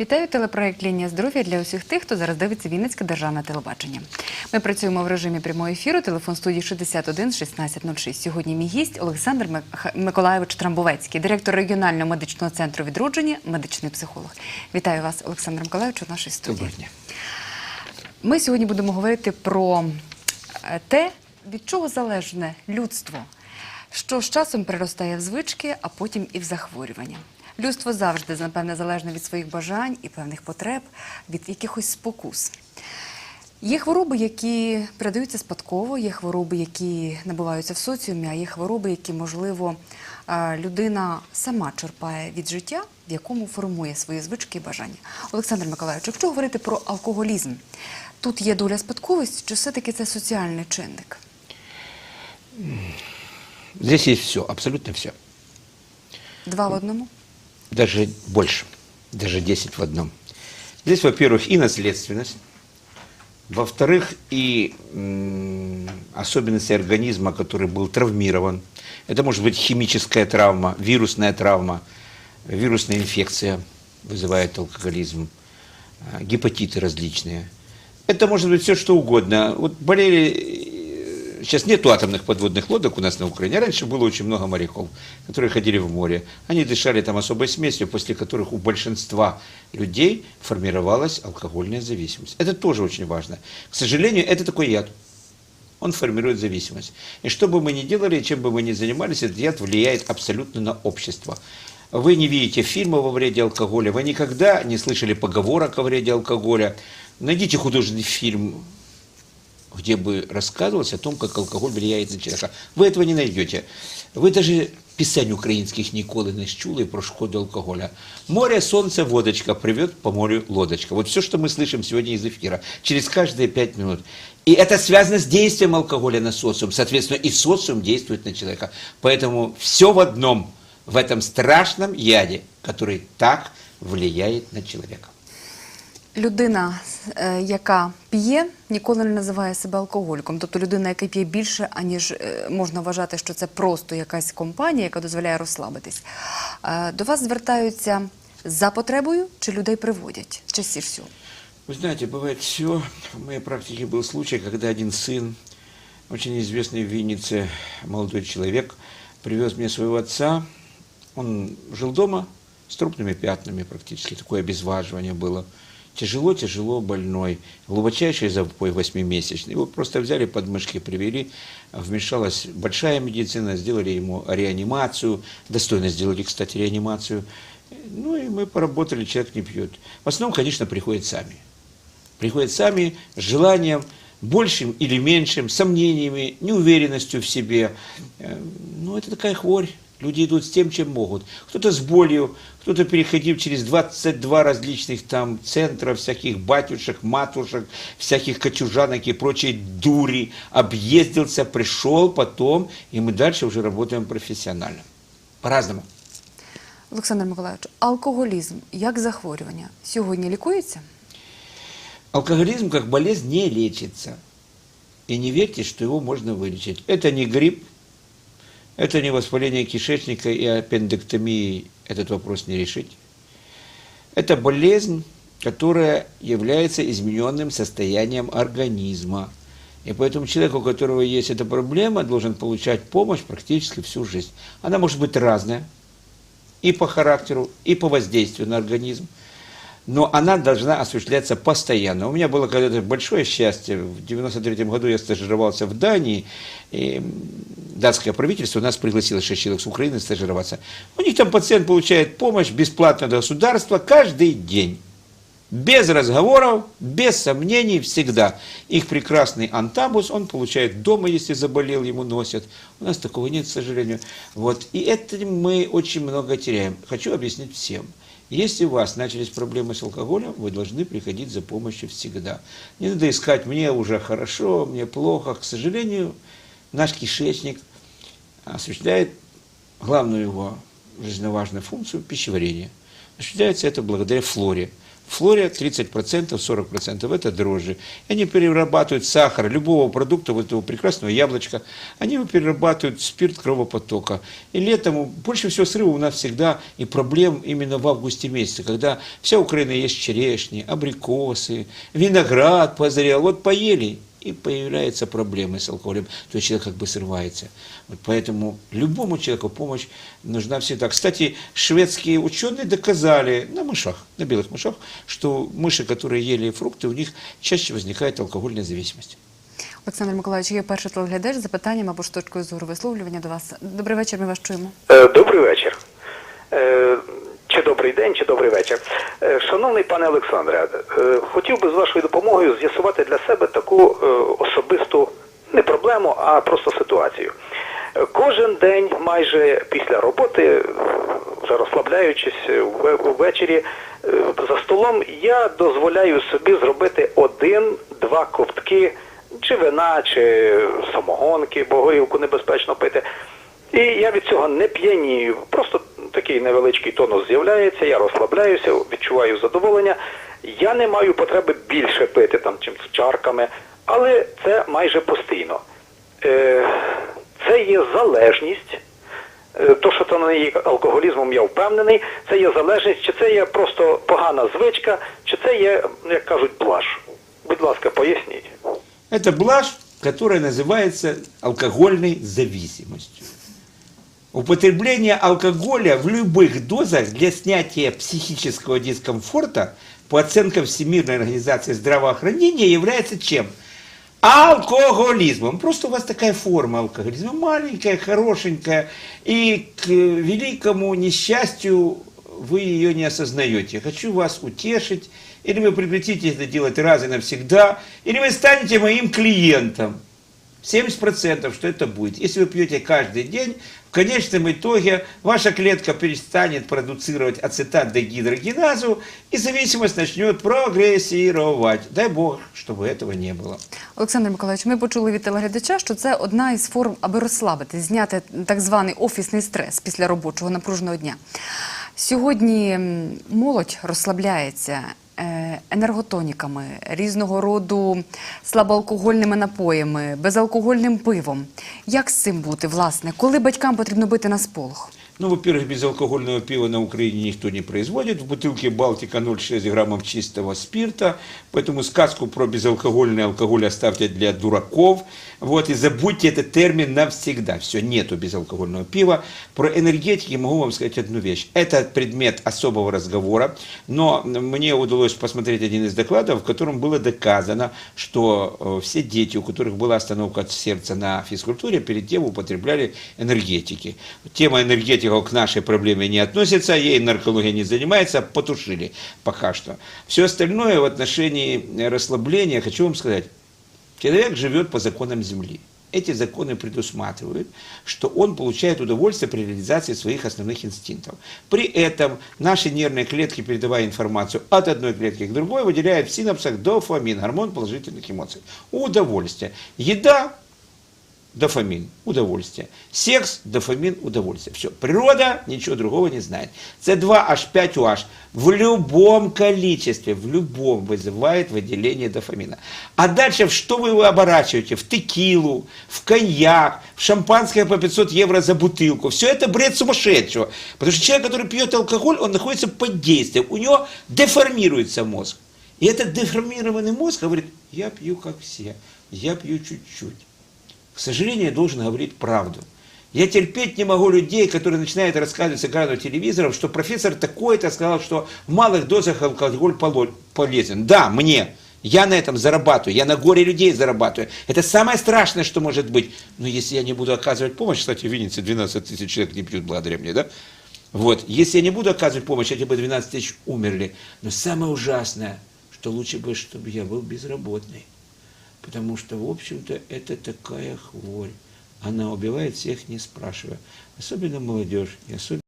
Вітаю телепроект Лінія здоров'я для усіх тих, хто зараз дивиться Вінницьке державне телебачення. Ми працюємо в режимі прямого ефіру. Телефон студії 61 1606. Сьогодні мій гість Олександр Миколайович Трамбовецький, директор регіонального медичного центру відродження, медичний психолог. Вітаю вас, Олександр Миколайович, у нашій студії. Доброго дня. Ми сьогодні будемо говорити про е, те, від чого залежне людство, що з часом приростає в звички, а потім і в захворювання. Людство завжди, напевне, залежне від своїх бажань і певних потреб, від якихось спокус. Є хвороби, які передаються спадково, є хвороби, які набуваються в соціумі, а є хвороби, які, можливо, людина сама черпає від життя, в якому формує свої звички і бажання. Олександр Миколаївич, якщо говорити про алкоголізм, тут є доля спадковості, чи все-таки це соціальний чинник? Здесь есть все, абсолютно все. Два в одному? Даже больше, даже 10 в одном. Здесь, во-первых, и наследственность, во-вторых, и особенности организма, который был травмирован. Это может быть химическая травма, вирусная травма, вирусная инфекция вызывает алкоголизм, а, гепатиты различные. Это может быть все что угодно. Вот болели э, Сейчас нету атомных подводных лодок у нас на Украине. Раньше было очень много моряков, которые ходили в море. Они дышали там особой смесью, после которых у большинства людей формировалась алкогольная зависимость. Это тоже очень важно. К сожалению, это такой яд. Он формирует зависимость. И что бы мы ни делали, чем бы мы ни занимались, этот яд влияет абсолютно на общество. Вы не видите фильмов о вреде алкоголя, вы никогда не слышали поговорок о вреде алкоголя. Найдите художественный фильм где бы рассказывалось о том, как алкоголь влияет на человека. Вы этого не найдете. Ви даже пісень українських ніколи не чули про шкоду алкоголя. Море, солнце, водочка, привет по морю лодочка. Вот все, что мы слышим сегодня из эфира, через каждые пять минут. И это связано с действием алкоголя на социум. Соответственно, и социум действует на человека. Поэтому все в одном, в этом страшном яде, который так влияет на человека. Людина, е, яка п'є, ніколи не називає себе алкоголіком. Тобто людина, яка п'є більше, аніж е, можна вважати, що це просто якась компанія, яка дозволяє розслабитись. Е, До вас звертаються за потребою чи людей приводять частіше всього? Вы знаете, бывает все. В моей практике был случай, когда один сын, очень известный в Виннице молодой человек, привез мне своего отца. Он жил дома с трупными пятнами практически, такое обезваживание было. Тяжело, тяжело больной, глубочайший запой восьмимесячный. Его просто взяли под мышки, привели, вмешалась большая медицина, сделали ему реанимацию, достойно сделали, кстати, реанимацию. Ну и мы поработали, человек не пьет. В основном, конечно, приходят сами приходят сами с желанием, большим или меньшим, сомнениями, неуверенностью в себе. Э, Ну, это такая хворь. Люди идут с тем, чем могут. Кто-то с болью, кто-то переходив через 22 различных там центра, всяких батюшек, матушек, всяких кочужанок и прочей дури, объездился, пришел потом, и мы дальше уже работаем профессионально. По-разному. Олександр Миколаївич, алкоголізм як захворювання сьогодні лікується? Алкоголизм как болезнь не лечится. И не верьте, что его можно вылечить. Это не грипп, это не воспаление кишечника и аппендэктомии этот вопрос не решить. Это болезнь, которая является измененным состоянием организма. И поэтому человек, у которого есть эта проблема, должен получать помощь практически всю жизнь. Она может быть разная и по характеру, и по воздействию на организм но она должна осуществляться постоянно. У меня было когда-то большое счастье. В 93 году я стажировался в Дании, и датское правительство нас пригласило 6 человек с Украины стажироваться. У них там пациент получает помощь бесплатно от государства каждый день. Без разговоров, без сомнений, всегда. Их прекрасный антабус он получает дома, если заболел, ему носят. У нас такого нет, к сожалению. Вот. И этим мы очень много теряем. Хочу объяснить всем. Если у вас начались проблемы с алкоголем, вы должны приходить за помощью всегда. Не надо искать, мне уже хорошо, мне плохо. К сожалению, наш кишечник осуществляет главную его жизненно важную функцию – пищеварение. Осуществляется это благодаря флоре. Флория 30%, 40% это дрожжи. Они перерабатывают сахар любого продукта, вот этого прекрасного яблочка, они перерабатывают спирт кровопотока. И летом больше всего срывов у нас всегда и проблем именно в августе месяце, когда вся Украина есть черешни, абрикосы, виноград позрел. Вот поели, и появляются проблемы с алкоголем, то есть человек как бы срывается. Вот поэтому любому человеку помощь нужна всегда. Кстати, шведские ученые доказали на мышах, на белых мышах, что мыши, которые ели фрукты, у них чаще возникает алкогольная зависимость. Олександр Миколаївич, є перший телеглядач з запитанням або ж точкою зору висловлювання до вас. Добрий вечір, ми вас чуємо. Е, Добрий вечір. Чи добрий день, чи добрий вечір. Е, Шановний пане Олександре, е, хотів би з вашою допомогою з'ясувати для себе таку е, особисту не проблему, а просто ситуацію. Кожен день, майже після роботи, вже розслабляючись ввечері за столом, я дозволяю собі зробити один-два ковтки чи вина, чи самогонки, бо горілку небезпечно пити. І я від цього не п'янію. Просто такий невеличкий тонус з'являється, я розслабляюся, відчуваю задоволення. Я не маю потреби більше пити там, чим з чарками, але це майже постійно. Е, це є залежність. Е, То, що це не є алкоголізмом, я впевнений, це є залежність, чи це є просто погана звичка, чи це є, як кажуть, блаш. Будь ласка, поясніть. Это блажь, которая называется алкогольной зависимостью. Употребление алкоголя в любых дозах для снятия психического дискомфорта по оценкам Всемирной организации здравоохранения является чем? Алкоголизмом. Просто у вас такая форма алкоголизма, маленькая, хорошенькая, и к великому несчастью вы ее не осознаете. Хочу вас утешить, или вы прекратите это делать раз и навсегда, или вы станете моим клиентом. 70% что это будет. Если вы пьете каждый день, в конечном итоге ваша клетка перестанет продуцировать ацетат-дегидрогеназу, и зависимость начнет прогрессировать. Дай Бог, чтобы этого не было. Олександр Миколаївич, ми почули від телеглядача, що це одна із форм, аби розслабити, зняти так званий офісний стрес після робочого напруженого дня. Сьогодні м, молодь розслабляється е, енерготоніками, різного роду слабоалкогольними напоями, безалкогольним пивом. Як з цим бути, власне? Коли батькам потрібно бити на сполох? Ну, во-первых, безалкогольного пива на Украине никто не производит. В бутылке Балтика 0,6 граммов чистого спирта. Поэтому сказку про безалкогольный алкоголь оставьте для дураков. Вот, и забудьте этот термин навсегда. Все, нету безалкогольного пива. Про энергетики могу вам сказать одну вещь. Это предмет особого разговора. Но мне удалось посмотреть один из докладов, в котором было доказано, что э, все дети, у которых была остановка сердца на физкультуре, перед тем употребляли энергетики. Тема энергетиков к нашей проблеме не относится, ей наркология не занимается, потушили пока что. Все остальное в отношении э, расслабления, хочу вам сказать, человек живет по законам Земли. Эти законы предусматривают, что он получает удовольствие при реализации своих основных инстинктов. При этом наши нервные клетки, передавая информацию от одной клетки к другой, выделяют в синапсах дофамин, гормон положительных эмоций. Удовольствие. Еда дофамин, удовольствие. Секс, дофамин, удовольствие. Все. Природа ничего другого не знает. С2H5OH в любом количестве, в любом вызывает выделение дофамина. А дальше что вы его оборачиваете? В текилу, в коньяк, в шампанское по 500 евро за бутылку. Все это бред сумасшедшего. Потому что человек, который пьет алкоголь, он находится под действием. У него деформируется мозг. И этот деформированный мозг говорит, я пью как все, я пью чуть-чуть. К сожалению, я должен говорить правду. Я терпеть не могу людей, которые начинают рассказывать с экрана телевизоров, что профессор такой-то сказал, что в малых дозах алкоголь полезен. Да, мне. Я на этом зарабатываю, я на горе людей зарабатываю. Это самое страшное, что может быть. Но если я не буду оказывать помощь, кстати, в Виннице 12 тысяч человек не пьют благодаря мне, да? Вот, если я не буду оказывать помощь, эти бы 12 тысяч умерли. Но самое ужасное, что лучше бы, чтобы я был безработный. Потому что, в общем-то, это такая хворь. Она убивает всех, не спрашивая. Особенно молодежь и особенно